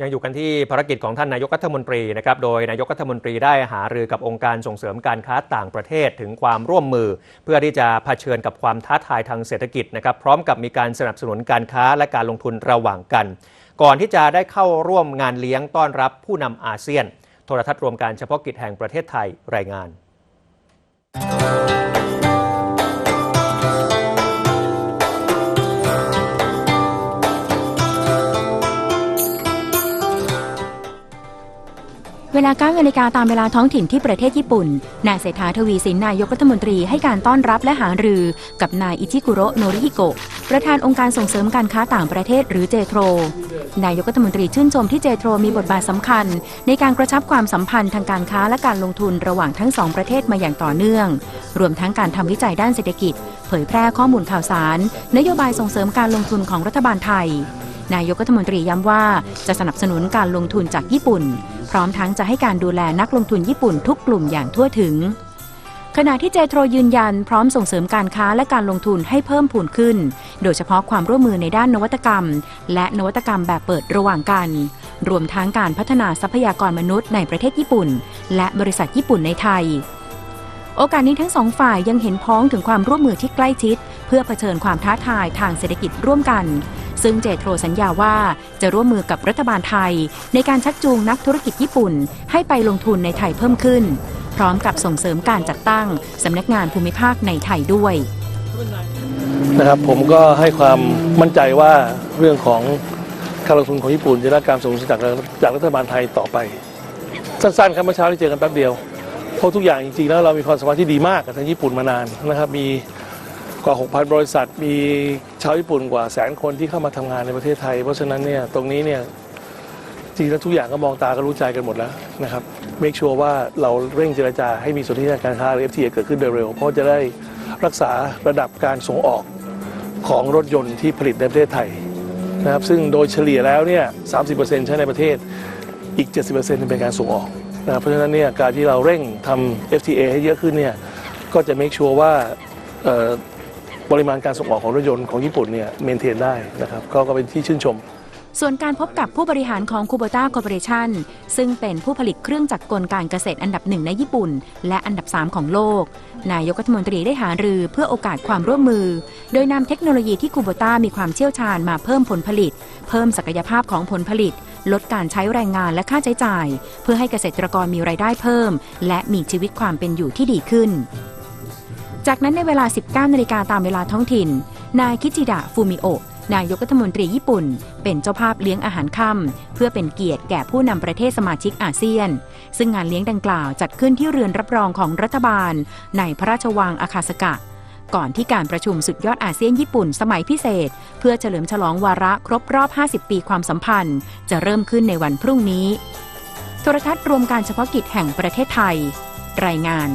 ยังอยู่กันที่ภารกิจของท่านนายกรัฐมนตรีนะครับ โดยนายกรัฐมนตรีได้หารือกับองค์การส่งเสริมการค้าต่างประเทศถึงความร่วมมือ เพื่อที่จะเผชิญกับความท้าทายทางเศรษฐกิจนะครับ พร้อมกับมีการสนับสนุนการค้าและการลงทุนระหว่างกัน ก่อนที่จะได้เข้าร่วมงานเลี้ยงต้อนรับผู้นำอาเซียน โทรทัศน์รวมการเฉพาะกิจแห่งประเทศไทยรายงาน เวลา9นาฬิกาตามเวลาท้องถิ่นที่ประเทศญี่ปุ่น นายเศรษฐาทวีสินนายกรัฐมนตรีให้การต้อนรับและหารือ กับนายอิชิกุโระโนริฮิโกะ ประธานองค์การส่งเสริมการค้าต่างประเทศหรือเจโทร นายกรัฐมนตรีชื่นชมที่เจโทรมีบทบาทสำคัญ ในการกระชับความสัมพันธ์ทางการค้าและการลงทุนระหว่างทั้งสองประเทศมาอย่างต่อเนื่อง รวมทั้งการทำวิจัยด้านเศรษฐกิจ เผยแพร่ข้อมูลข่าวสาร นโยบายส่งเสริมการลงทุนของรัฐบาลไทย นายกรัฐมนตรีย้ำว่าจะสนับสนุนการลงทุนจากญี่ปุ่น พร้อมทั้งจะให้การดูแลนักลงทุนญี่ปุ่นทุกกลุ่มอย่างทั่วถึง ขณะที่เจโทรยืนยัน พร้อมส่งเสริมการค้าและการลงทุนให้เพิ่มพูนขึ้น โดยเฉพาะความร่วมมือในด้านนวัตกรรม และนวัตกรรมแบบเปิดระหว่างกัน รวมทั้งการพัฒนาทรัพยากรมนุษย์ในประเทศญี่ปุ่น และบริษัทญี่ปุ่นในไทยโอกาสนี้ทั้งสองฝ่ายยังเห็นพ้องถึงความร่วมมือที่ใกล้ชิด เพื่อเผชิญความท้าทายทางเศรษฐกิจร่วมกัน ซึ่งเจโทรสัญญาว่าจะร่วมมือกับรัฐบาลไทย ในการชักจูงนักธุรกิจญี่ปุ่น ให้ไปลงทุนในไทยเพิ่มขึ้น พร้อมกับส่งเสริมการจัดตั้งสำนักงานภูมิภาคในไทยด้วยนะครับผมก็ให้ความมั่นใจว่าเรื่องของการลงทุนของญี่ปุ่นจะได้การสนับสนุนจากจากรัฐบาลไทยต่อไป สั้นๆครับเมื่อเช้าที่เจอกันแป๊บเดียวเพราะทุกอย่างจริงๆแล้วเรามีความสัมพันธ์ที่ดีมากกับทางญี่ปุ่นมานานนะครับมี กว่า 6,000 บริษัท มีชาวญี่ปุ่นกว่าแสนคนที่เข้ามาทำงานในประเทศไทย เพราะฉะนั้นเนี่ยตรงนี้เนี่ยจริงแล้วทุกอย่างก็มองตาก็รู้ใจกันหมดแล้วนะครับเมคชัวร์ว่าเราเร่งเจรจาให้มีสนธิการค้าหรือ FTA เกิดขึ้นโดยเร็ว เพราะจะได้รักษาระดับการส่งออกของรถยนต์ที่ผลิตในประเทศไทยนะครับซึ่งโดยเฉลี่ยแล้วเนี่ย30%ใช้ในประเทศอีก 70%เป็นการส่งออกนะเพราะฉะนั้นเนี่ยการที่เราเร่งทำ FTA ให้เยอะขึ้นเนี่ยก็จะ make sure ว่า ปริมาณการส่งออกของรถยนต์ของญี่ปุ่นเนี่ยเมนเทนได้นะครับก็ก็เป็นที่ชื่นชม ส่วนการพบกับผู้บริหารของคูโบต้าคอร์ปอเรชันซึ่งเป็นผู้ผลิตเครื่องจักรกลการเกษตรอันดับหนึ่งในญี่ปุ่น และอันดับ 3 ของโลก นายกรัฐมนตรีได้หารือเพื่อโอกาสความร่วมมือ โดยนำเทคโนโลยีที่คูโบต้ามีความเชี่ยวชาญมาเพิ่มผลผลิต เพิ่มศักยภาพของผลผลิต ลดการใช้แรงงานและค่าใช้จ่าย เพื่อให้เกษตรกรมีรายได้เพิ่ม และมีชีวิตความเป็นอยู่ที่ดีขึ้น จากนั้นในเวลา 19นาฬิกาตามเวลาท้องถิ่น นายคิจิดะฟูมิโอะนายกรัฐมนตรีญี่ปุ่น เป็นเจ้าภาพเลี้ยงอาหารค่ำเพื่อเป็นเกียรติแก่ผู้นำประเทศสมาชิกอาเซียน ซึ่งงานเลี้ยงดังกล่าวจัดขึ้นที่เรือนรับรองของรัฐบาล ในพระราชวังอาคาสกะ ก่อนที่การประชุมสุดยอดอาเซียนญี่ปุ่นสมัยพิเศษ เพื่อเฉลิมฉลองวาระครบรอบ 50 ปีความสัมพันธ์ จะเริ่มขึ้นในวันพรุ่งนี้ โทรทัศน์รวมการเฉพาะกิจแห่งประเทศไทย รายงาน